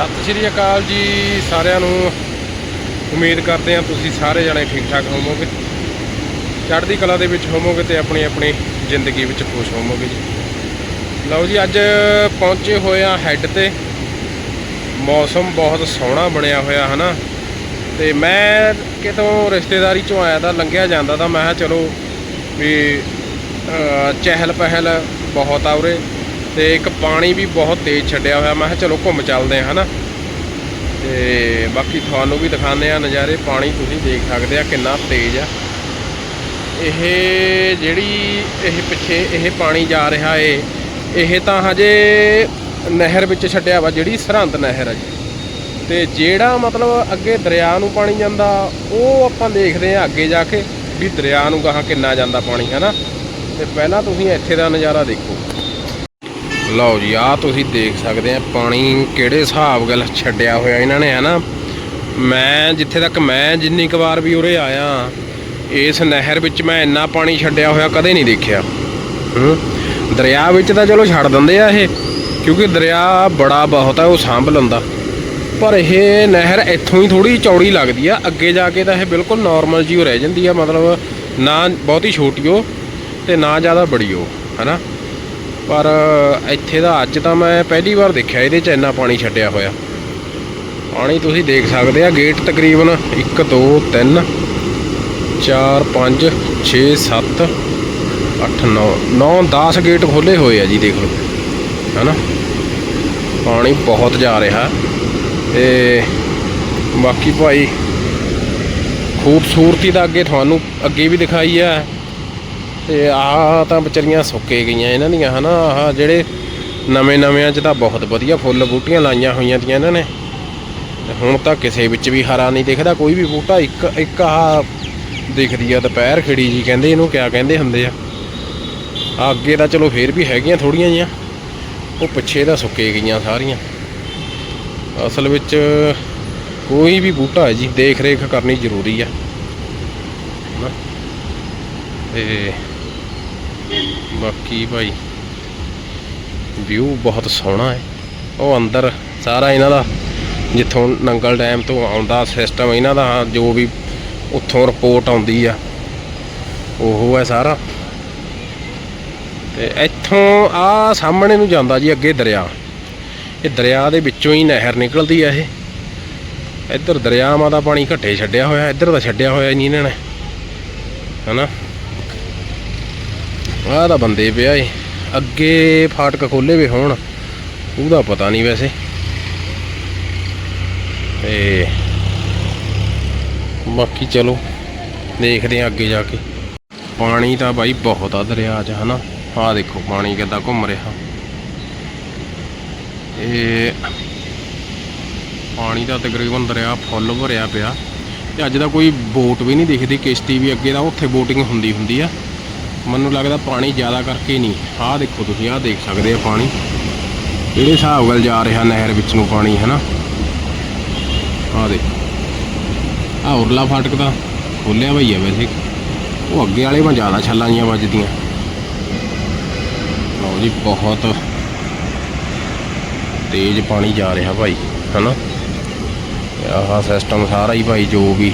ਸਤਿ ਸ਼੍ਰੀ ਅਕਾਲ ਜੀ ਸਾਰਿਆਂ ਨੂੰ। ਉਮੀਦ ਕਰਦੇ ਹਾਂ ਤੁਸੀਂ ਸਾਰੇ ਜਣੇ ਠੀਕ ਠਾਕ ਹੋਵੋਗੇ। ਚੜ੍ਹਦੀ ਕਲਾ ਦੇ ਵਿੱਚ ਹੋਵੋਗੇ ਤੇ ਆਪਣੀ ਆਪਣੀ ਜ਼ਿੰਦਗੀ ਵਿੱਚ ਖੁਸ਼ ਹੋਵੋਗੇ ਜੀ। ਲਓ ਜੀ, ਅੱਜ ਪਹੁੰਚੇ ਹੋਏ ਆ ਹੈੱਡ ਤੇ। ਮੌਸਮ ਬਹੁਤ ਸੋਹਣਾ ਬਣਿਆ ਹੋਇਆ, ਹਨਾ? ਤੇ ਮੈਂ ਕਿਤੋਂ ਰਿਸ਼ਤੇਦਾਰੀ ਚੋਂ ਆਇਆ ਤਾਂ ਲੰਘਿਆ ਜਾਂਦਾ ਤਾਂ ਮੈਂ ਕਿਹਾ ਚਲੋ ਵੀ ਚਹਿਲ ਪਹਿਲ ਬਹੁਤ ਆ ਉਰੇ। ਤੇ ਇੱਕ ਪਾਣੀ ਵੀ ਬਹੁਤ ਤੇਜ਼ ਛੱਡਿਆ ਹੋਇਆ। ਮੈਂ ਕਿਹਾ ਚਲੋ ਘੁੰਮ ਚੱਲਦੇ ਆ ਹਨਾ? ਤੇ ਬਾਕੀ ਤੁਹਾਨੂੰ ਵੀ ਦਿਖਾਉਂਦੇ ਆ ਨਜ਼ਾਰੇ। ਪਾਣੀ ਤੁਸੀਂ ਦੇਖ ਸਕਦੇ ਆ ਕਿੰਨਾ ਤੇਜ਼ ਆ। ਇਹ ਜਿਹੜੀ ਇਹ ਪਿੱਛੇ ਇਹ ਪਾਣੀ ਜਾ ਰਿਹਾ ਏ, ਇਹ ਤਾਂ ਹਜੇ ਨਹਿਰ ਵਿੱਚ ਛੱਡਿਆ ਵਾ, ਜਿਹੜੀ ਸਰਹੰਦ ਨਹਿਰ ਆ ਜੀ। ਤੇ ਜਿਹੜਾ ਮਤਲਬ ਅੱਗੇ ਦਰਿਆ ਨੂੰ ਪਾਣੀ ਜਾਂਦਾ, ਉਹ ਆਪਾਂ ਦੇਖਦੇ ਆ ਅੱਗੇ ਜਾ ਕੇ ਵੀ ਦਰਿਆ ਨੂੰ ਗਾਹਾਂ ਕਿੰਨਾ ਜਾਂਦਾ ਪਾਣੀ ਹੈ ਨਾ ਤੇ ਪਹਿਲਾਂ ਤੁਸੀਂ ਇੱਥੇ ਦਾ ਨਜ਼ਾਰਾ ਦੇਖੋ। ਲਓ ਜੀ, ਆਹ ਤੁਸੀਂ ਦੇਖ ਸਕਦੇ ਆ ਪਾਣੀ ਕਿਹੜੇ ਹਿਸਾਬ ਗੱਲ ਛੱਡਿਆ ਹੋਇਆ ਇਹਨਾਂ ਨੇ ਹੈ ਨਾ ਮੈਂ ਜਿੱਥੇ ਤੱਕ ਮੈਂ ਜਿੰਨੀ ਕੁ ਵਾਰ ਵੀ ਉਰੇ ਆਇਆ, ਇਸ ਨਹਿਰ ਵਿੱਚ ਮੈਂ ਇੰਨਾ ਪਾਣੀ ਛੱਡਿਆ ਹੋਇਆ ਕਦੇ ਨਹੀਂ ਦੇਖਿਆ। ਦਰਿਆ ਵਿੱਚ ਤਾਂ ਚਲੋ ਛੱਡ ਦਿੰਦੇ ਆ ਇਹ, ਕਿਉਂਕਿ ਦਰਿਆ ਬੜਾ ਬਹੁਤ ਹੈ ਉਹ ਸਾਂਭ ਲੈਂਦਾ। ਪਰ ਇਹ ਨਹਿਰ ਇੱਥੋਂ ਹੀ ਥੋੜੀ ਚੌੜੀ ਲੱਗਦੀ ਆ, ਅੱਗੇ ਜਾ ਕੇ ਤਾਂ ਇਹ ਬਿਲਕੁਲ ਨਾਰਮਲ ਜੀ ਹੋ ਰਹਿ ਜਾਂਦੀ ਆ, ਮਤਲਬ ਨਾ ਬਹੁਤੀ ਛੋਟੀ ਹੋ ਤੇ ਨਾ ਜ਼ਿਆਦਾ ਬੜੀ ਹੋ ਹਨਾ? ਪਰ ਇੱਥੇ ਦਾ ਅੱਜ ਤਾਂ ਮੈਂ ਪਹਿਲੀ ਵਾਰ ਦੇਖਿਆ, ਇਹਦੇ 'ਚ ਇੰਨਾ ਪਾਣੀ ਛੱਡਿਆ ਹੋਇਆ। ਪਾਣੀ ਤੁਸੀਂ ਦੇਖ ਸਕਦੇ ਆ, ਗੇਟ ਤਕਰੀਬਨ 1 2 3 4 5 6 7 8 9 9 10 ਗੇਟ ਖੋਲੇ ਹੋਏ ਆ ਜੀ, ਦੇਖ ਲਓ। ਹੈਨਾ? ਪਾਣੀ ਬਹੁਤ ਜਾ ਰਿਹਾ ਤੇ ਬਾਕੀ ਭਾਈ ਖੂਬਸੂਰਤੀ ਦਾ ਅੱਗੇ ਤੁਹਾਨੂੰ ਅੱਗੇ ਵੀ ਦਿਖਾਈ ਆ। ਤੇ ਆਹ ਤਾਂ ਵਿਚਾਰੀਆਂ ਸੁੱਕੇ ਗਈਆਂ ਇਹਨਾਂ ਦੀਆਂ, ਹਨਾ? ਆਹ ਜਿਹੜੇ ਨਵੇਂ ਨਵਿਆਂ 'ਚ ਤਾਂ ਬਹੁਤ ਵਧੀਆ ਫੁੱਲ ਬੂਟੀਆਂ ਲਾਈਆਂ ਹੋਈਆਂ ਤੀਆਂ ਇਹਨਾਂ ਨੇ। ਹੁਣ ਤਾਂ ਕਿਸੇ ਵਿੱਚ ਵੀ ਹਰਾ ਨਹੀਂ ਦਿਖਦਾ, ਕੋਈ ਵੀ ਬੂਟਾ ਇੱਕ ਇੱਕ ਆਹ ਦਿਖਦੀ ਆ ਦੁਪਹਿਰ ਖਿੜੀ ਜੀ, ਕਹਿੰਦੇ ਇਹਨੂੰ ਕਿਆ ਕਹਿੰਦੇ ਹੁੰਦੇ ਆ। ਆ ਅੱਗੇ ਤਾਂ ਚਲੋ ਫੇਰ ਵੀ ਹੈਗੀਆਂ ਥੋੜੀਆਂ ਜੀਆਂ ਉਹ ਪਿੱਛੇ ਤਾਂ ਸੁੱਕੇ ਗਈਆਂ ਸਾਰੀਆਂ। ਅਸਲ ਵਿੱਚ ਕੋਈ ਵੀ ਬੂਟਾ ਹੈ ਜੀ ਦੇਖ ਰੇਖ ਕਰਨੀ ਜ਼ਰੂਰੀ ਆ। ਹਨਾ? ਤੇ ਬਾਕੀ ਭਾਈ ਵਿਊ ਬਹੁਤ ਸੋਹਣਾ ਹੈ। ਉਹ ਅੰਦਰ ਸਾਰਾ ਇਹਨਾਂ ਦਾ, ਜਿੱਥੋਂ ਨੰਗਲ ਡੈਮ ਤੋਂ ਆਉਂਦਾ ਸਿਸਟਮ ਇਹਨਾਂ ਦਾ, ਜੋ ਵੀ ਉੱਥੋਂ ਰਿਪੋਰਟ ਆਉਂਦੀ ਆ, ਉਹ ਹੈ ਸਾਰਾ। ਤੇ ਇੱਥੋਂ ਆ ਸਾਹਮਣੇ ਨੂੰ ਜਾਂਦਾ ਜੀ ਅੱਗੇ ਦਰਿਆ। ਇਹ ਦਰਿਆ ਦੇ ਵਿੱਚੋਂ ਹੀ ਨਹਿਰ ਨਿਕਲਦੀ ਆ ਇਹ। ਇੱਧਰ ਦਰਿਆਵਾਂ ਦਾ ਪਾਣੀ ਘੱਟੇ ਛੱਡਿਆ ਹੋਇਆ, ਇੱਧਰ ਦਾ ਛੱਡਿਆ ਹੋਇਆ ਨਹੀਂ ਇਹਨਾਂ ਨੇ। ਹਨਾ? ਆਹ ਤਾਂ ਬੰਦੇ ਪਿਆ ਏ। ਅੱਗੇ ਫਾਟਕ ਖੋਲੇ ਵੇ ਹੋਣ, ਉਹਦਾ ਪਤਾ ਨਹੀਂ ਵੈਸੇ। ਤੇ ਬਾਕੀ ਚਲੋ, ਦੇਖਦੇ ਆ ਅੱਗੇ ਜਾ ਕੇ। ਪਾਣੀ ਤਾਂ ਬਾਈ ਬਹੁਤ ਆ ਦਰਿਆ 'ਚ, ਹਨਾ? ਆਹ ਦੇਖੋ, ਪਾਣੀ ਕਿੱਦਾਂ ਘੁੰਮ ਰਿਹਾ। ਇਹ ਪਾਣੀ ਦਾ ਤਕਰੀਬਨ ਦਰਿਆ ਫੁੱਲ ਭਰਿਆ ਪਿਆ। ਤੇ ਅੱਜ ਦਾ ਕੋਈ ਬੋਟ ਵੀ ਨਹੀਂ ਦਿਖਦੀ, ਕਿਸ਼ਤੀ ਵੀ ਅੱਗੇ ਦਾ ਉੱਥੇ ਬੋਟਿੰਗ ਹੁੰਦੀ ਹੁੰਦੀ ਆ। ਮੈਨੂੰ ਲੱਗਦਾ ਪਾਣੀ ਜ਼ਿਆਦਾ ਕਰਕੇ ਨਹੀਂ। ਆਹ ਦੇਖੋ ਤੁਸੀਂ, ਆਹ ਦੇਖ ਸਕਦੇ ਆ ਪਾਣੀ। ਜਿਹੜੇ ਹਿਸਾਬ ਨਾਲ ਜਾ ਰਿਹਾ ਨਹਿਰ ਵਿੱਚ ਨੂੰ ਪਾਣੀ ਹੈ ਨਾ ਆਹ ਦੇਖੋ। ਆਹ ਉਰਲਾ ਫਾਟਕ ਤਾਂ ਖੋਲਿਆ ਭਈਆ ਵੈਸੇ। ਉਹ ਅੱਗੇ ਵਾਲੇ ਮੈਂ ਜ਼ਿਆਦਾ ਛੱਲਾਂ ਜੀਆਂ ਵੱਜਦੀਆਂ। ਲਓ ਜੀ, ਬਹੁਤ ਤੇਜ਼ ਪਾਣੀ ਜਾ ਰਿਹਾ ਭਾਈ, ਹਨਾ? ਤੇ ਆਹ ਸਿਸਟਮ ਸਾਰਾ ਹੀ ਭਾਈ ਜੋ ਵੀ,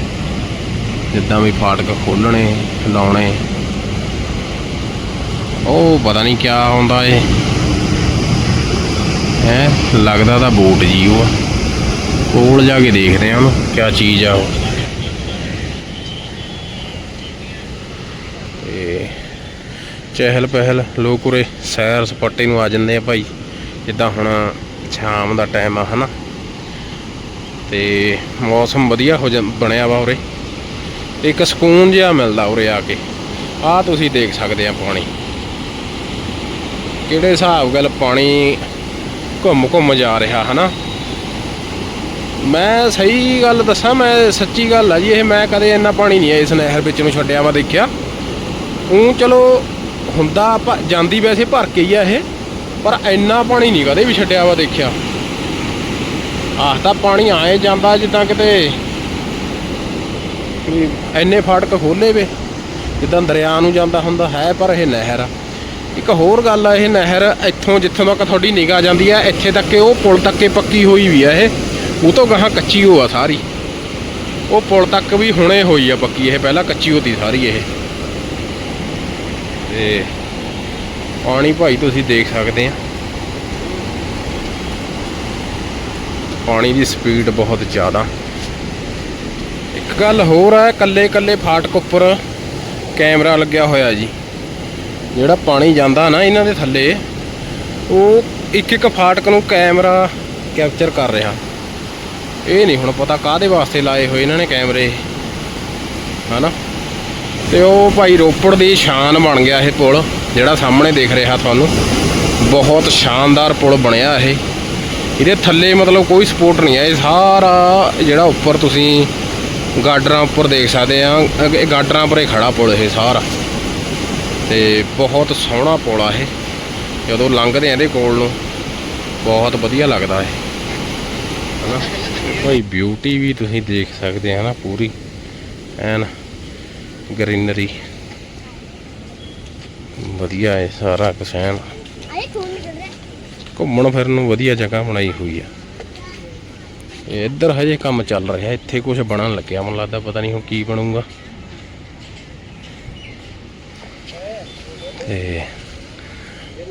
ਜਿੱਦਾਂ ਵੀ ਫਾਟਕ ਖੋਲਣੇ ਲਾਉਣੇ ਉਹ ਪਤਾ ਨਹੀਂ ਕਿਆ ਹੁੰਦਾ ਏ ਹੈ? ਲੱਗਦਾ ਤਾਂ ਬੋਟ ਜੀ ਉਹ। ਆ। ਕੋਲ ਜਾ ਕੇ ਦੇਖਦੇ ਆ ਉਹਨੂੰ, ਕਿਆ ਚੀਜ਼ ਆ ਉਹ। ਤੇ ਚਹਿਲ ਪਹਿਲ ਲੋਕ ਉਰੇ ਸੈਰ ਸਪਾਟੇ ਨੂੰ ਆ ਜਾਂਦੇ ਆ ਭਾਈ, ਜਿੱਦਾਂ ਹੁਣ ਸ਼ਾਮ ਦਾ ਟਾਈਮ ਆ, ਹਨਾ? ਤੇ ਮੌਸਮ ਵਧੀਆ ਹੋ ਜਾਂ, ਬਣਿਆ ਵਾ ਉਰੇ। ਇੱਕ ਸਕੂਨ ਜਿਹਾ ਮਿਲਦਾ ਉਰੇ ਆ ਕੇ। ਆਹ ਤੁਸੀਂ ਦੇਖ ਸਕਦੇ ਆ ਪਾਣੀ। ਕਿਹੜੇ ਹਿਸਾਬ ਗੱਲ ਪਾਣੀ ਘੁੰਮ ਘੁੰਮ ਜਾ ਰਿਹਾ, ਹਨਾ? ਮੈਂ ਸਹੀ ਗੱਲ ਦੱਸਾਂ, ਮੈਂ ਸੱਚੀ ਗੱਲ ਆ ਜੀ, ਇਹ ਮੈਂ ਕਦੇ ਇੰਨਾ ਪਾਣੀ ਨਹੀਂ ਇਸ ਨਹਿਰ ਵਿੱਚ ਨੂੰ ਛੱਡਿਆ ਵਾ ਦੇਖਿਆ। ਉਹ ਚਲੋ ਹੁੰਦਾ ਭ- ਜਾਂਦੀ ਵੈਸੇ ਭਰ ਕੇ ਹੀ ਆ ਇਹ, ਪਰ ਇੰਨਾ ਪਾਣੀ ਨਹੀਂ ਕਦੇ ਵੀ ਛੱਡਿਆ ਵਾ ਦੇਖਿਆ। ਆਹ ਤਾਂ ਪਾਣੀ ਆਏ ਜਾਂਦਾ ਜਿੱਦਾਂ ਕਿਤੇ ਇੰਨੇ ਫਾਟਕ ਖੋਲੇ ਵੇ, ਜਿੱਦਾਂ ਦਰਿਆ ਨੂੰ ਜਾਂਦਾ ਹੁੰਦਾ ਹੈ, ਪਰ ਇਹ ਨਹਿਰ ਆ। ਇੱਕ ਹੋਰ ਗੱਲ ਆ, ਇਹ ਨਹਿਰ ਇੱਥੋਂ ਜਿੱਥੋਂ ਤੱਕ ਤੁਹਾਡੀ ਨਿਗਾਹ ਜਾਂਦੀ ਆ, ਇੱਥੇ ਤੱਕ ਇਹ ਉਹ ਪੁਲ ਤੱਕ ਇਹ ਪੱਕੀ ਹੋਈ ਵੀ ਆ ਇਹ। ਉਹ ਤੋਂ ਗਾਹਾਂ ਕੱਚੀ ਹੋ ਆ ਸਾਰੀ। ਉਹ ਪੁਲ ਤੱਕ ਵੀ ਹੁਣੇ ਹੋਈ ਆ ਪੱਕੀ ਇਹ, ਪਹਿਲਾਂ ਕੱਚੀ ਹੋਤੀ ਸਾਰੀ ਇਹ। ਤੇ ਪਾਣੀ ਭਾਈ ਤੁਸੀਂ ਦੇਖ ਸਕਦੇ ਆ। ਪਾਣੀ ਦੀ ਸਪੀਡ ਬਹੁਤ ਜ਼ਿਆਦਾ। ਇੱਕ ਗੱਲ ਹੋਰ ਹੈ ਕੱਲੇ ਕੱਲੇ ਫਾਟਕ ਉੱਪਰ ਕੈਮਰਾ ਲੱਗਿਆ ਹੋਇਆ ਜੀ। ਜਿਹੜਾ ਪਾਣੀ ਜਾਂਦਾ ਨਾ ਇਹਨਾਂ ਦੇ ਥੱਲੇ, ਉਹ ਇੱਕ ਇੱਕ ਫਾਟਕ ਨੂੰ ਕੈਮਰਾ ਕੈਪਚਰ ਕਰ ਰਿਹਾ। ਇਹ ਨਹੀਂ ਹੁਣ ਪਤਾ ਕਾਹਦੇ ਵਾਸਤੇ ਲਾਏ ਹੋਏ ਇਹਨਾਂ ਨੇ ਕੈਮਰੇ। ਹਨਾ? ਤੇ ਉਹ ਭਾਈ ਰੋਪੜ ਦੀ ਸ਼ਾਨ ਬਣ ਗਿਆ ਇਹ ਪੁਲ, ਜਿਹੜਾ ਸਾਹਮਣੇ ਦੇਖ ਰਿਹਾ ਤੁਹਾਨੂੰ। ਬਹੁਤ ਸ਼ਾਨਦਾਰ ਪੁਲ ਬਣਿਆ ਇਹ। ਇਹਦੇ ਥੱਲੇ ਮਤਲਬ ਕੋਈ ਸਪੋਰਟ ਨਹੀਂ ਹੈ। ਇਹ ਸਾਰਾ ਜਿਹੜਾ ਉੱਪਰ ਤੁਸੀਂ ਗਾਡਰਾਂ ਉੱਪਰ ਦੇਖ ਸਕਦੇ ਆ ਗਾਡਰਾਂ ਉੱਪਰ ਪਰੇ ਖੜਾ ਪੁਲ ਇਹ ਸਾਰਾ। ਤੇ ਬਹੁਤ ਸੋਹਣਾ ਪੁਲ ਇਹ। ਜਦੋਂ ਲੰਘਦੇ ਆ ਇਹਦੇ ਕੋਲ ਨੂੰ ਬਹੁਤ ਵਧੀਆ ਲੱਗਦਾ ਇਹ। ਹਨਾ? ਭਾਈ ਬਿਊਟੀ ਵੀ ਤੁਸੀਂ ਦੇਖ ਸਕਦੇ ਆ ਨਾ ਪੂਰੀ ਐਨ ਗ੍ਰੀਨਰੀ ਵਧੀਆ ਹੈ ਸਾਰਾ ਕੁਛ ਐਨ। ਘੁੰਮਣ ਫਿਰਨ ਨੂੰ ਵਧੀਆ ਜਗ੍ਹਾ ਬਣਾਈ ਹੋਈ ਆ। ਇਹ ਇੱਧਰ ਹਜੇ ਕੰਮ ਚੱਲ ਰਿਹਾ ਇੱਥੇ ਕੁਝ ਬਣਨ ਲੱਗਿਆ ਮੈਨੂੰ ਲੱਗਦਾ ਪਤਾ ਨਹੀਂ ਹੁਣ ਕੀ ਬਣੂਗਾ। ਤੇ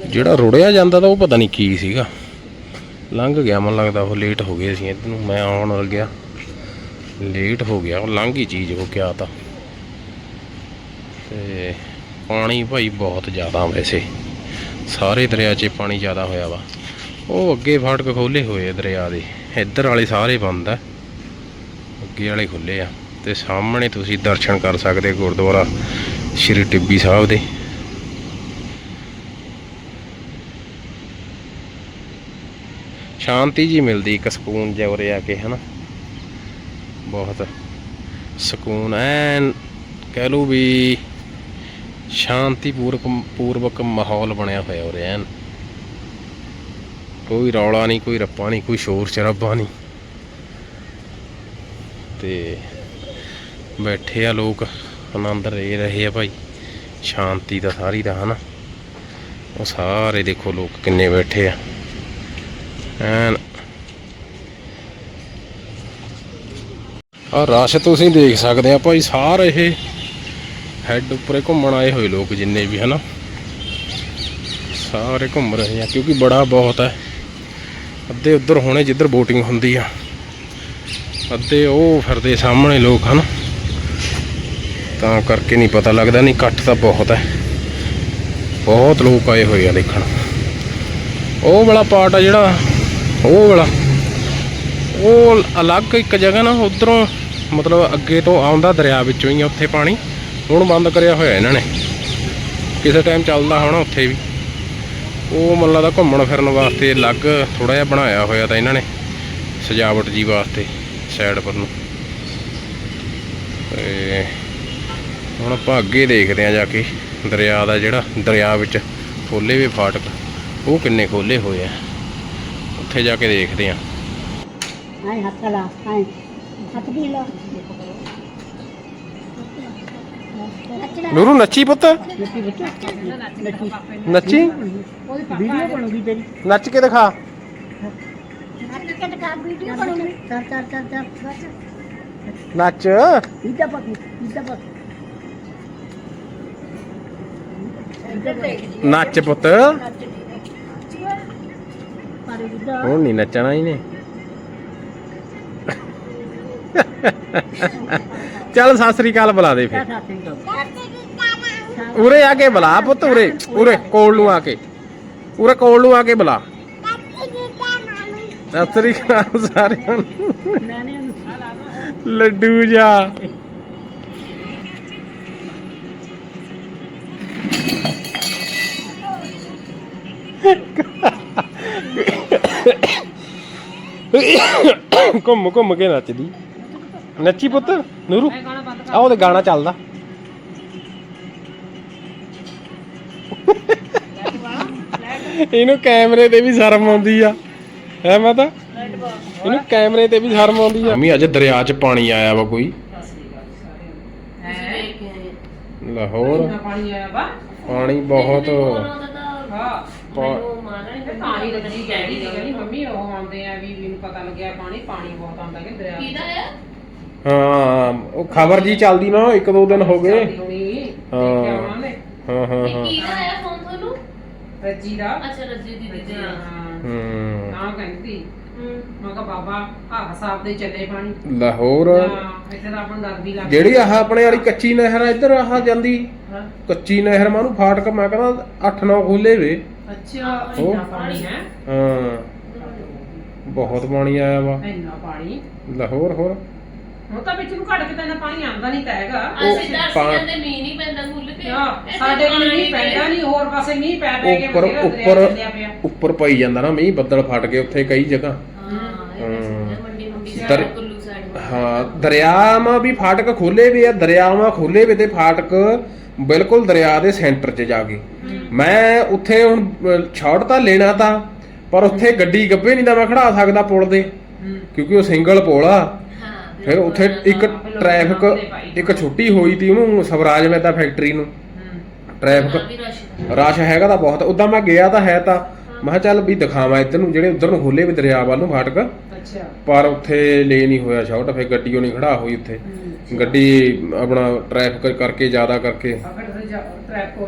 ਜਿਹੜਾ ਰੁੜਿਆ ਜਾਂਦਾ ਤਾਂ ਉਹ ਪਤਾ ਨਹੀਂ ਕੀ ਸੀਗਾ। ਲੰਘ ਗਿਆ ਮੈਨੂੰ ਲੱਗਦਾ ਉਹ ਲੇਟ ਹੋ ਗਏ ਸੀ ਇਹਨੂੰ ਮੈਂ ਆਉਣ ਲੱਗਿਆ। ਲੇਟ ਹੋ ਗਿਆ, ਉਹ ਲੰਘ ਹੀ ਚੀਜ਼ ਹੋ ਗਿਆ ਤਾਂ। ਤੇ ਪਾਣੀ ਭਾਈ ਬਹੁਤ ਜ਼ਿਆਦਾ ਵੈਸੇ। ਸਾਰੇ ਦਰਿਆ 'ਚ ਪਾਣੀ ਜ਼ਿਆਦਾ ਹੋਇਆ ਵਾ। ਉਹ ਅੱਗੇ ਫਾਟਕ ਖੋਲੇ ਹੋਏ ਆ ਦਰਿਆ ਦੇ। ਇੱਧਰ ਵਾਲੇ ਸਾਰੇ ਬੰਦ ਆ। ਅੱਗੇ ਵਾਲੇ ਖੁੱਲੇ ਆ। ਤੇ ਸਾਹਮਣੇ ਤੁਸੀਂ ਦਰਸ਼ਨ ਕਰ ਸਕਦੇ ਗੁਰਦੁਆਰਾ ਸ਼੍ਰੀ ਟਿੱਬੀ ਸਾਹਿਬ ਦੇ। ਸ਼ਾਂਤੀ ਜੀ ਮਿਲਦੀ, ਇੱਕ ਸਕੂਨ ਜਿਹਾ ਉਰੇ ਆ ਕੇ, ਹਨਾ? ਬਹੁਤ ਸਕੂਨ, ਐਨ ਕਹਿ ਲਓ ਵੀ ਸ਼ਾਂਤੀਪੂਰਕ, ਪੂਰਵਕ ਮਾਹੌਲ ਬਣਿਆ ਹੋਇਆ ਉਰੇ, ਐਨ। ਕੋਈ ਰੌਲਾ ਨਹੀਂ, ਕੋਈ ਰੱਪਾ ਨਹੀਂ, ਕੋਈ ਸ਼ੋਰ ਸ਼ਰਾਬਾ ਨਹੀਂ। ਤੇ ਬੈਠੇ ਆ ਲੋਕ, ਆਨੰਦ ਲੈ ਰਹੇ ਆ ਭਾਈ। ਸ਼ਾਂਤੀ ਦਾ ਸਾਰੀ ਦਾ, ਹਨਾ? ਉਹ ਸਾਰੇ ਦੇਖੋ ਲੋਕ ਕਿੰਨੇ ਬੈਠੇ ਆ। ਐਨ। ਆ ਰਸ਼ ਤੁਸੀਂ ਦੇਖ ਸਕਦੇ ਆ ਭਾਈ, ਸਾਰੇ ਇਹ ਹੈੱਡ ਉੱਪਰੇ ਘੁੰਮਣ ਆਏ ਹੋਏ ਲੋਕ ਜਿੰਨੇ ਵੀ, ਹਨਾ? ਸਾਰੇ ਘੁੰਮ ਰਹੇ ਆ, ਕਿਉਂਕਿ ਬੜਾ ਬਹੁਤ ਹੈ ਅੱਧੇ ਉੱਧਰ ਹੋਣੇ ਜਿੱਧਰ VOTING ਹੁੰਦੀ ਆ। ਅੱਧੇ ਉਹ ਫਿਰਦੇ ਸਾਹਮਣੇ ਲੋਕ, ਹਨ? ਤਾਂ ਕਰਕੇ ਨਹੀਂ ਪਤਾ ਲੱਗਦਾ, ਨਹੀਂ ਇਕੱਠ ਤਾਂ ਬਹੁਤ ਹੈ ਬਹੁਤ ਲੋਕ ਆਏ ਹੋਏ ਆ ਦੇਖਣ। ਉਹ ਵਾਲਾ ਪਾਰਟ ਆ ਜਿਹੜਾ ਉਹ ਵਾਲਾ। ਉਹ ਅਲੱਗ ਇੱਕ ਜਗ੍ਹਾ ਨਾ, ਉਧਰੋਂ ਮਤਲਬ ਅੱਗੇ ਤੋਂ ਆਉਂਦਾ ਦਰਿਆ ਵਿੱਚੋਂ ਹੀ ਆ ਉੱਥੇ ਪਾਣੀ। ਹੁਣ ਬੰਦ ਕਰਿਆ ਹੋਇਆ ਇਹਨਾਂ ਨੇ। ਕਿਸੇ ਟਾਈਮ ਚੱਲਦਾ ਹੋਣਾ ਉੱਥੇ ਵੀ। ਉਹ ਮੱਲਾ ਦਾ ਘੁੰਮਣ ਫਿਰਨ ਵਾਸਤੇ ਅਲੱਗ ਥੋੜਾ ਜਿਹਾ ਬਣਾਇਆ ਹੋਇਆ ਤਾਂ ਇਹਨਾਂ ਨੇ, ਸਜਾਵਟ ਜੀ ਵਾਸਤੇ ਸਾਈਡ ਪਰ ਨੂੰ। ਤੇ ਹੁਣ ਆਪਾਂ ਅੱਗੇ ਦੇਖਦੇ ਆ ਜਾ ਕੇ ਦਰਿਆ ਦਾ ਜਿਹੜਾ, ਦਰਿਆ ਵਿੱਚ ਖੋਲੇ ਵੀ ਫਾਟਕ, ਉਹ ਕਿੰਨੇ ਖੋਲੇ ਹੋਏ ਆ। ਉੱਥੇ ਜਾ ਕੇ ਦੇਖਦੇ ਆ ਆਏ ਹੱਥ ਲਾ ਆਏ। ਹੱਥ ਵੀ ਲਾ। ਨੂਰੂ ਨੱਚੀ ਪੁੱਤ? ਨੱਚੀ ਬੱਚਾ ਨੱਚੀ। ਨੱਚੀ? ਵੀਡੀਓ ਬਣੂਗੀ ਤੇਰੀ। ਨੱਚ ਕੇ ਦਿਖਾ। ਨੱਚ ਕੇ ਦਿਖਾ ਵੀਡੀਓ ਬਣੂਗੀ। ਚੱਲ ਚੱਲ ਚੱਲ ਚੱਲ। ਬਸ ਨੱਚ। ਇੱਦਾਂ ਪੱਕੀ ਇੱਦਾਂ ਪੱਕੀ ਨੱਚ ਪੁੱਤ। ਹੁਣ ਨਹੀਂ ਨੱਚਣਾ ਇਹਨੇ। ਚੱਲ ਸਤਿ ਸ੍ਰੀ ਅਕਾਲ ਬੁਲਾ ਦੇ ਫਿਰ। ਉਰੇ ਆ ਕੇ ਬੁਲਾ ਪੁੱਤ ਉਰੇ ਉਰੇ ਕੋਲ ਨੂੰ ਆ ਕੇ। ਉਰੇ ਕੋਲ ਨੂੰ ਆ ਕੇ ਬੁਲਾ। ਸਤਿ ਸ੍ਰੀ ਅਕਾਲ ਸਾਰਿਆਂ ਨੂੰ। ਲੱਡੂ ਜਾ। ਘੁੰਮ ਘੁੰਮ ਕੇ ਨੱਚਦੀ ਨੱਚੀ ਪੁੱਤ ਨੂਰੂ। ਆ ਉਹਦੇ ਗਾਣਾ ਚੱਲਦਾ। ਇਹਨੂੰ ਕੈਮਰੇ ਤੇ ਵੀ ਸ਼ਰਮ ਆਉਂਦੀ ਆ। ਹੈ ਮਾਤਾ? ਇਹਨੂੰ ਕੈਮਰੇ ਤੇ ਵੀ ਸ਼ਰਮ ਆਉਂਦੀ ਆ। ਮੰਮੀ ਅੱਜ ਦਰਿਆ 'ਚ ਪਾਣੀ ਆਇਆ ਵਾ ਕੋਈ। ਲਾਹੌਰ। ਪਾਣੀ ਆਇਆ ਵਾ? ਪਾਣੀ ਬਹੁਤ। ਹਾਂ। ਮੈਨੂੰ ਤੇ ਪਾਣੀ ਲੱਗੀ ਕਹਿੰਦੀ ਸੀ ਕਹਿੰਦੀ ਮੰਮੀ ਉਹ ਆਉਂਦੇ ਆ ਵੀ ਮੈਨੂੰ ਪਤਾ ਲੱਗਿਆ ਪਾਣੀ ਪਾਣੀ ਬਹੁਤ ਆਉਂਦਾ ਕਿ ਦਰਿਆ। ਕਿਹਦਾ ਹੈ ਹਾਂ ਉਹ ਖਬਰ ਜੀ ਚੱਲਦੀ ਨਾ ਇੱਕ ਦੋ ਦਿਨ ਹੋ ਗਏ। ਹਾਂ। ਨੇ ਹਾਂ ਹਾਂ ਇਹ ਹਾਂ ਕਿਹਦਾ ਹੈ ਫੋਨ ਤੁਹਾਨੂੰ? ਰੱਜੀ ਦਾ। ਅੱਛਾ ਰੱਜੀ ਦੀ ਦੀ ਹਾਂ। ਹੂੰ। ਨਾ ਕਹਿੰਦੀ। ਹੂੰ। ਮੈਂ ਕਿਹਾ ਬਾਬਾ ਆਹ ਹਿਸਾਬ ਦੇ ਚੱਲੇ ਪਾਣੀ। ਲਾਹੌਰ। ਹਾਂ, ਇੱਥੇ ਤਾਂ ਆਪਾਂ ਨੂੰ ਡਰ ਵੀ ਲੱਗਦਾ ਜਿਹੜੀ ਆਹ ਆਪਣੇ ਵਾਲੀ ਕੱਚੀ ਨਹਿਰ ਆ ਇੱਧਰ ਆਹ ਜਾਂਦੀ। ਹਾਂ। ਕੱਚੀ ਨਹਿਰ ਮਾਨੂੰ ਫਾਟਕ ਮੈਂ ਕਹਿੰਦਾ 8-9 ਖੋਲੇ ਵੇ। ਅੱਛਾ ਉਹ? ਇੰਨਾ ਪਾਣੀ ਹੈ। ਹਾਂ। ਬਹੁਤ ਪਾਣੀ ਆਇਆ ਵਾ। ਇੰਨਾ ਪਾਣੀ। ਲਾਹੌਰ ਹੋਰ ਹੁਣ ਤਾਂ ਵਿੱਚ ਨੂੰ ਘੜ ਕੇ ਤਾਂ ਇੰਨਾ ਪਾਣੀ ਆਉਂਦਾ ਨਹੀਂ ਤਾਂ ਹੈਗਾ। ਅਸੀਂ ਦਰਸ ਪਾ- ਜਾਂਦੇ ਮੀਂਹ ਨਹੀਂ ਪੈਂਦਾ ਖੁੱਲ ਕੇ ਹਾਂ, ਇੱਥੇ ਸਾਡੇ ਕੋਲ ਮੀਂਹ ਪੈਂਦਾ ਨਹੀਂ। ਹੋਰ ਪਾਸੇ ਮੀਂਹ ਪੈ ਪੈ ਕੇ ਉੱਪਰ ਬਥੇਰਾ ਦਰਿਆ ਉੱਪਰ ਚੱਲਿਆ ਪਿਆ। ਉੱਪਰ ਪਈ ਜਾਂਦਾ ਨਾ ਮੀਂਹ ਬੱਦਲ ਫਟ ਗਏ ਉੱਥੇ ਕਈ ਜਗ੍ਹਾ। ਹਾਂ ਇਹ ਤਾਂ ਸਹੀ ਹੈ, ਮੰਡੀ ਮੰਡੀ ਦਰ- ਸਾਈਡ ਕੁੱਲੂ ਸਾਈਡ। ਹਾਂ ਦਰਿਆਵਾਂ ਵੀ ਫਾਟਕ ਖੋਲੇ ਵੀ ਆ ਦਰਿਆਵਾਂ ਖੋਲੇ ਵੀ ਤੇ ਫਾਟਕ ਬਿਲਕੁਲ ਦਰਿਆ ਦੇ ਸੈਂਟਰ 'ਚ ਜਾ ਕੇ। ਮੈਂ ਉੱਥੇ ਹੁਣ ਸ਼ਾਰਟ ਤਾਂ ਲੈਣਾ ਤਾਂ ਪਰ ਉੱਥੇ ਗੱਡੀ ਗੱਬੇ ਨਹੀਂ ਤਾਂ ਮੈਂ ਖੜਾ ਸਕਦਾ ਪੁਲ ਦੇ ਕਿਉਂਕਿ ਉਹ ਸਿੰਗਲ ਪੁਲ ਆ। ਫਿਰ ਉੱਥੇ ਇੱਕ ਟ੍ਰੈਫਿਕ ਇੱਕ ਛੁੱਟੀ ਹੋਈ ਤੀ ਉਹਨੂੰ ਸਵਰਾਜ ਮਹਿਤਾ ਫੈਕਟਰੀ ਨੂੰ। ਟ੍ਰੈਫਿਕ ਰਸ਼ ਹੈਗਾ। ਤਾਂ ਬਹੁਤ। ਉਦਾਂ ਮੈਂ ਗਿਆ ਤਾਂ ਹੈ ਤਾਂ ਮੈਂ ਚੱਲ ਵੀ ਦਿਖਾਵਾਂ ਇੱਧਰ ਨੂੰ ਜਿਹੜੇ ਉਧਰ ਨੂੰ ਖੋਲੇ ਵੀ ਦਰਿਆ ਵੱਲ ਨੂੰ ਫਾਟਕ। ਅੱਛਾ। ਪਰ ਉੱਥੇ ਲੈ ਨਹੀਂ ਹੋਇਆ ਸ਼ਾਰਟ ਫਿਰ ਗੱਡੀ ਉਹ ਨਹੀਂ ਖੜਾ ਹੋਈ ਉੱਥੇ। ਗੱਡੀ ਆਪਣਾ ਟ੍ਰੈਫਿਕ ਕਰਕੇ ਜ਼ਿਆਦਾ ਕਰਕੇ। ਹੋ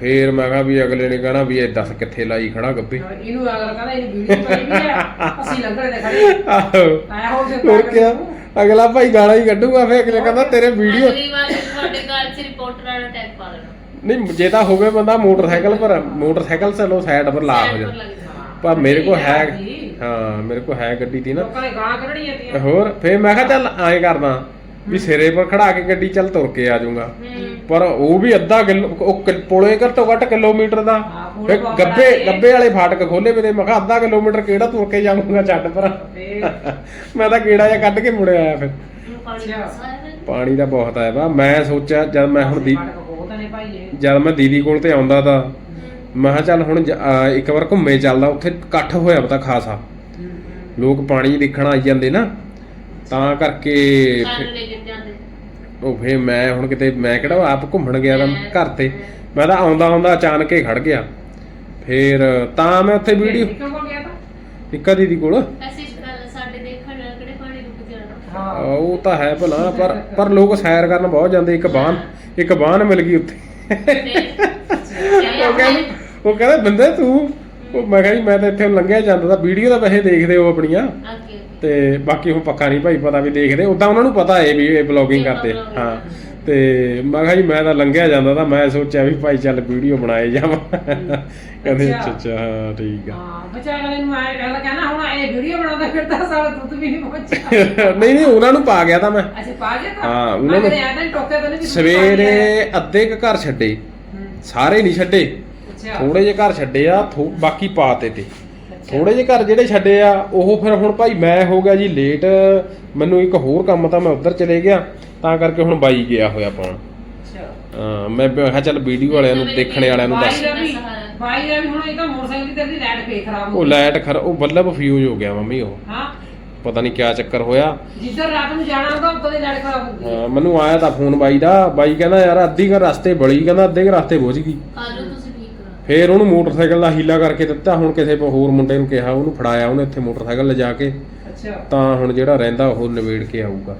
ਫੇਰ ਮੈਂ ਕਿਹਾ ਵੀ ਅਗਲੇ ਨੇ ਕਹਿਣਾ ਵੀ ਇਹ ਦੱਸ ਕਿੱਥੇ ਲਾਈ ਖੜਾ ਗੱਬੇ। ਇਹਨੂੰ ਅਗਰ ਕਹਿੰਦਾ ਇਹ ਵੀਡੀਓ ਪਾਈ ਵੀ ਆ ਅਸੀਂ ਲੰਗਰ ਦੇ ਖੜੇ ਆਹੋ। ਆਇਆ ਹੋ ਜੇ ਹੋਰ ਕਿਆ? ਅਗਲਾ ਭਾਈ ਗਾਲਾਂ ਹੀ ਕੱਢੂਗਾ ਫੇਰ ਅਗਲੇ ਕਹਿੰਦਾ ਤੇਰੇ ਵੀਡੀਓ ਅਗਲੀ ਵਾਰ ਤੁਹਾਡੇ ਘਰ 'ਚ ਰਿਪੋਰਟਰ ਵਾਲਾ ਟੈਗ ਪਾ ਦੇਣਾ। ਨਹੀਂ ਜੇ ਤਾਂ ਹੋਵੇ ਬੰਦਾ ਮੋਟਰਸਾਈਕਲ ਪਰ ਮੋਟਰਸਾਈਕਲ ਚਲੋ ਸਾਈਡ ਪਰ ਲਾ ਹੋ Side ਜਾ। ਪਰ ਮੇਰੇ ਕੋਲ ਹੈ। ਹਾਂ ਮੇਰੇ ਕੋਲ ਹੈ ਗੱਡੀ ਦੀ ਨਾ। ਲੋਕਾਂ ਨੇ ਗਾਲਾਂ ਕੱਢਣੀਆਂ ਤੀਆਂ। ਹੋਰ ਫੇਰ ਮੈਂ ਕਿਹਾ ਚੱਲ ਐਂ ਕਰਦਾ ਵੀ ਸਿਰੇ ਪਰ ਖੜਾ ਕੇ ਗੱਡੀ ਚੱਲ ਤੁਰ ਕੇ ਆ ਜਾਊਗਾ। ਹੂੰ। ਪਰ ਉਹ ਵੀ ਅੱਧਾ ਕਿਲੋ ਉਹ ਕਿ- ਪੁਲੇ ਘੱਟੋ ਘੱਟ ਕਿਲੋਮੀਟਰ ਦਾ। ਹਾਂ, ਪੁਲ ਫਿਰ ਬਹੁਤ ਗੱਬੇ ਬੜਾ। ਗੱਬੇ ਵਾਲੇ ਫਾਟਕ ਖੋਲੇ ਵੇ ਤੇ ਮੈਂ ਕਿਹਾ ਅੱਧਾ ਕਿਲੋਮੀਟਰ ਕਿਹੜਾ ਤੁਰ ਕੇ ਜਾਊਂਗਾ ਛੱਡ ਪਰ ਮੈਂ ਤਾਂ ਕਿਹੜਾ ਜਿਹਾ ਕੱਢ ਕੇ ਮੁੜਿਆ ਆਇਆ ਫਿਰ। ਪਾਣੀ ਅੱਛਾ। ਦਾ ਬਹੁਤ ਆਇਆ ਵਾ। ਮੈਂ ਸੋਚਿਆ ਜਦ ਮੈਂ ਹੁਣ ਦੀ ਫਾਟਕ ਬਹੁਤ ਨੇ ਭਾਈ ਇਹ। ਜਦ ਮੈਂ ਦੀਦੀ ਕੋਲ ਤੇ ਆਉਂਦਾ ਤਾਂ ਮੈਂ ਕਿਹਾ ਚੱਲ ਹੁਣ ਜ- ਅਹ ਇੱਕ ਵਾਰ ਘੁੰਮੇ ਚੱਲਦਾ ਉੱਥੇ ਇਕੱਠ ਹੋਇਆ ਪਤਾ ਖਾਸਾ ਲੋਕ ਪਾਣੀ ਦੇਖਣ ਆਈ ਜਾਂਦੇ ਨਾ ਤਾਂ ਕਰਕੇ ਸਾਨੂੰ ਲੈ ਕੇ ਜਾਂਦੇ। ਉਹ ਫੇ ਮੈਂ ਹੁਣ ਕਿਤੇ ਮੈਂ ਕਿਹੜਾ ਆਪ ਘੁੰਮਣ ਗਿਆ ਤਾਂ ਘਰ ਤੇ ਮੈਂ ਤਾਂ ਆਉਂਦਾ ਆਉਂਦਾ ਅਚਾਨਕ ਹੀ ਖੜ ਗਿਆ। ਫੇਰ ਤਾਂ ਮੈਂ ਉੱਥੇ ਵੀਡੀਓ ਕਿਉਂ ਹੋ ਗਿਆ ਤਾਂ? ਨਿੱਕਾ ਦੀਦੀ ਕੋਲ? ਅਸੀਂ ਕੱਲ ਸਾਡੇ ਦੇਖਣ ਨਾਲ ਕਿਹੜੇ ਪਾਣੀ ਰੁਕ ਜਾਣਾ। ਆ, ਹਾਂ ਉਹ ਤਾਂ ਹੈ ਭਲਾ ਪਰ ਪਰ ਲੋਕ ਸੈਰ ਕਰਨ ਬਹੁਤ ਜਾਂਦੇ ਇੱਕ ਬਾਹਨ ਇੱਕ ਬਾਹਨ ਮਿਲ ਗਈ ਉੱਥੇ। ਉਹ ਕਹਿੰਦੇ ਉਹ ਕਹਿੰਦਾ ਬੰਦੇ ਤੂੰ? ਉਹ ਮੈਂ ਕਿਹਾ ਜੀ ਮੈਂ ਤਾਂ ਇੱਥੇ ਲੰਘਿਆ ਜਾਂਦਾ ਤਾਂ ਵੀਡੀਓ ਤਾਂ ਵੈਸੇ ਦੇਖਦੇ ਹੋ ਆਪਣੀਆਂ। ਓਕੇ ਤੇ ਬਾਕੀ ਹੁਣ ਪੱਕਾ ਨਹੀਂ ਭਾਈ ਪਤਾ ਵੀ ਦੇਖਦੇ। ਉਦਾਂ ਉਹਨਾਂ ਨੂੰ ਪਤਾ ਹੈ ਵੀ ਇਹ ਬਲੌਗਿੰਗ ਕਰਦੇ। ਹਾਂ। ਤੇ ਮੈਂ ਕਿਹਾ ਜੀ ਮੈਂ ਤਾਂ ਲੰਘਿਆ ਜਾਂਦਾ ਤਾਂ ਮੈਂ ਸੋਚਿਆ ਵੀ ਭਾਈ ਚੱਲ ਵੀਡੀਓ ਬਣਾਏ ਜਾਵਾਂ। ਕਹਿੰਦੇ ਅੱਛਾ। ਅੱਛਾ ਹਾਂ ਠੀਕ ਆ। ਹਾਂ ਵਿਚਾਰੇ ਨੂੰ ਆਏ ਗੱਲ ਕਹਿੰਦਾ ਹੁਣ ਇਹ ਵੀਡੀਓ ਬਣਾਉਂਦਾ ਫਿਰ ਤਾਂ ਸਾਰਾ ਦੁੱਧ ਵੀ ਨਹੀਂ ਪਹੁੰਚਿਆ। ਨਹੀਂ ਨਹੀਂ ਉਹਨਾਂ ਨੂੰ ਪਾ ਗਿਆ ਤਾਂ ਮੈਂ। ਅੱਛਾ ਪਾ ਗਿਆ ਤਾਂ? ਹਾਂ, ਉਹਨਾਂ ਨੂੰ- ਮੈਂ ਆਇਆ ਟੋਕੇ ਤਾਂ ਨਹੀਂ ਵੀ ਦੁੱਧ ਪਾ ਸਵੇਰੇ। ਅੱਧੇ ਕ ਘਰ ਛੱਡੇ। ਹੂੰ, ਸਾਰੇ ਨਹੀਂ ਛੱਡੇ। ਥੋੜੇ ਜਿਹੇ ਘਰ ਛੱਡੇ ਆ ਥੋ- ਬਾਕੀ ਪਾਤੇ ਤੇ ਥੋੜੇ ਜਿਹੇ ਘਰ ਜਿਹੜੇ ਛੱਡੇ ਆ ਉਹ ਫਿਰ ਹੁਣ ਭਾਈ ਮੈਂ ਹੋ ਗਿਆ ਜੀ ਲੇਟ ਮੈਨੂੰ ਇੱਕ ਹੋਰ ਕੰਮ ਤਾਂ ਮੈਂ ਉੱਧਰ ਚਲੇ ਗਿਆ ਤਾਂ ਕਰਕੇ ਹੁਣ ਬਾਈ ਗਿਆ ਹੋਇਆ ਪਾਉਣ ਅੱਛਾ। ਹਾਂ ਮੈਂ ਕਿਹਾ ਚੱਲ ਵੀਡੀਓ ਵਾਲਿਆਂ ਨੂੰ ਦੇਖਣੇ ਵਾਲਿਆਂ ਨੂੰ ਬਾਈ ਦੱਸ ਦਾ ਵੀ ਬਾਈ ਦਾ ਵੀ ਹੁਣ ਇਹ ਤਾਂ ਮੋਟਰਸਾਈਕਲ ਦੀ ਤੇਰੀ ਲਾਈਟ ਫੇਰ ਖਰਾਬ ਹੋ ਉਹ ਗਈ। ਲਾਈਟ ਖਰ ਉਹ ਬੱਲਬ ਫਿਊਜ਼ ਹੋ ਗਿਆ ਮੰਮੀ ਉਹ। ਹਾਂ। ਪਤਾ ਨਹੀਂ ਕਿਆ ਚੱਕਰ ਹੋਇਆ। ਜਿੱਧਰ ਰਾਤ ਨੂੰ ਜਾਣਾ ਹੁੰਦਾ ਉੱਧਰ ਦੀ ਲਾਈਟ ਖਰਾਬ ਹੋ ਗਈ। ਹਾਂ, ਮੈਨੂੰ ਆਇਆ ਤਾਂ ਫੋਨ ਬਾਈ ਦਾ ਬਾਈ ਕਹਿੰਦਾ ਯਾਰ ਅੱਧੀ ਕੁ ਰਸਤੇ ਬੜੀ ਕਹਿੰਦਾ ਅੱਧੇ ਕੁ ਰਸਤੇ ਪਹੁੰਚ ਗਈ। ਤੁਸੀਂ ਫੇਰ ਉਹਨੂੰ ਮੋਟਰਸਾਈਕਲ ਦਾ ਹੀਲਾ ਕਰਕੇ ਦਿੱਤਾ। ਹੁਣ ਕਿਸੇ ਹੋਰ ਮੁੰਡੇ ਨੂੰ ਕਿਹਾ ਉਹਨੂੰ ਫੜਾਇਆ ਉਹਨੇ ਇੱਥੇ ਮੋਟਰਸਾਈਕਲ ਲਿਜਾ ਕੇ। ਅੱਛਾ। ਤਾਂ ਹੁਣ ਜਿਹੜਾ ਰਹਿੰਦਾ ਉਹ ਨਿਬੇੜ ਕੇ ਆਊਗਾ।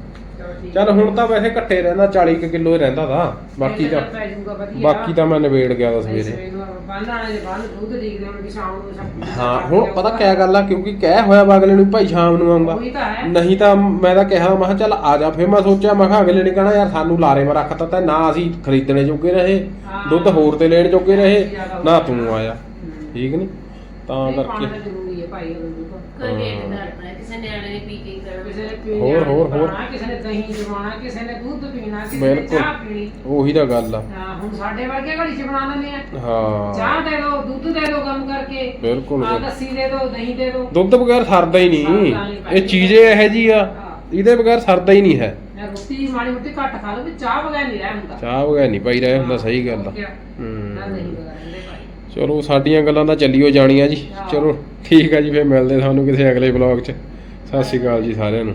ਚਲੋ ਹੁਣ ਤਾਂ ਵੈਸੇ ਘੱਟੇ ਰਹਿੰਦਾ 40 ਕੁ ਕਿਲੋ ਹੀ ਰਹਿੰਦਾ ਤਾਂ ਬਾਕੀ ਤਾਂ ਪੈ ਜਾਊਗਾ ਵਧੀਆ। ਬਾਕੀ ਤਾਂ ਮੈਂ ਨਿਬੇੜ ਗਿਆ ਤਾਂ ਸਵੇਰੇ। ਬੰਨ ਆਣੇ ਦੇ ਬੰਨ ਦੁੱਧ ਦੇਖਦੇ ਹੁਣ ਵੀ ਸ਼ਾਮ ਨੂੰ ਸਭ ਹਾਂ ਹੁਣ ਪਤਾ ਕਿਆ ਗੱਲ ਆ ਕਿਉਂਕਿ ਕਹਿ ਹੋਇਆ ਵਾ ਅਗਲੇ ਨੂੰ ਭਾਈ ਸ਼ਾਮ ਨੂੰ ਆਉਂਗਾ ਉਹੀ ਤਾਂ ਹੈ। ਨਹੀਂ ਤਾਂ ਮੈਂ ਤਾਂ ਕਿਹਾ ਮੈਂ ਕਿਹਾ ਚੱਲ ਆ ਜਾ ਫਿਰ ਮੈਂ ਸੋਚਿਆ ਮੈਂ ਕਿਹਾ ਅਗਲੇ ਨੇ ਕਹਿਣਾ ਯਾਰ ਸਾਨੂੰ ਲਾਰੇ ਮੈਂ ਰੱਖਤਾ ਤਾਂ ਨਾ ਅਸੀਂ ਖਰੀਦਣੇ ਜੋਗੇ ਰਹੇ। ਦੁੱਧ ਹੋਰ ਤੇ ਲੈਣ ਜੋਗੇ ਰਹੇ ਨਾ ਤੂੰ ਆਇਆ। ਠੀਕ ਨਹੀਂ ਤਾਂ ਕਰਕੇ ਕਿਸੇ ਨਿਆਣੇ ਨੇ ਪੀ ਕੇ ਕਿਸੇ ਨੇ ਪੀਣਾ ਹੋਰ, ਹੋਰ, ਹੋਰ। ਕਿਸੇ ਨੇ ਦਹੀਂ ਜਮਾਣਾ ਕਿਸੇ ਨੇ ਦੁੱਧ ਪੀਣਾ ਕਿਸੇ ਨੇ ਬਿਲਕੁਲ। ਚਾਹ ਪੀਣੀ। ਉਹੀ ਤਾਂ ਗੱਲ ਆ। ਹਾਂ, ਹੁਣ ਸਾਡੇ ਵਰਗੇ ਘੜੀ ਚ ਬਣਾ ਲੈਂਦੇ ਆ। ਹਾਂ। ਚਾਹ ਦੇ ਦਿਓ ਦੁੱਧ ਦੇ ਦਿਓ ਕੰਮ ਕਰਕੇ। ਬਿਲਕੁਲ। ਆ ਲੱਸੀ ਦੇ ਦਿਓ ਦਹੀਂ ਦੇ ਦਿਓ। ਦੁੱਧ ਬਗੈਰ ਸਰਦਾ ਹੀ ਨਹੀਂ। ਸਰਦਾ ਨਹੀਂ ਭਾਈ। ਇਹ ਚੀਜ਼ੇ ਇਹੋ ਜੀ ਆ। ਹਾਂ। ਇਹਦੇ ਬਗੈਰ ਸਰਦਾ ਹੀ ਨਹੀਂ ਹੈ। ਮੈਂ ਰੋਟੀ ਮਾੜੀ ਮੋਟੀ ਘੱਟ ਖਾ ਲਓ ਵੀ ਚਾਹ ਬਗੈਰ ਨਹੀਂ ਰਹਿ ਹੁੰਦਾ। ਚਾਹ ਬਗੈਰ ਨਹੀਂ ਪਈ ਰਿਹਾ ਹੁੰਦਾ ਸਹੀ ਗੱਲ ਆ? ਹੂੰ। ਨਾ ਨਹੀਂ ਬਗੈਰ ਰਹਿੰਦੇ ਭਾਈ। ਚਲੋ ਸਾਡੀਆਂ ਗੱਲਾਂ ਤਾਂ ਚੱਲੀਓ ਜਾਣੀਆਂ ਜੀ। ਹਾਂ। ਚਲੋ। ਠੀਕ ਆ ਜੀ, ਫਿਰ ਮਿਲਦੇ ਤੁਹਾਨੂੰ ਕਿਸੇ ਅਗਲੇ ਵਲੌਗ 'ਚ। ਸਤਿ ਸ਼੍ਰੀ ਅਕਾਲ ਜੀ ਸਾਰਿਆਂ ਨੂੰ।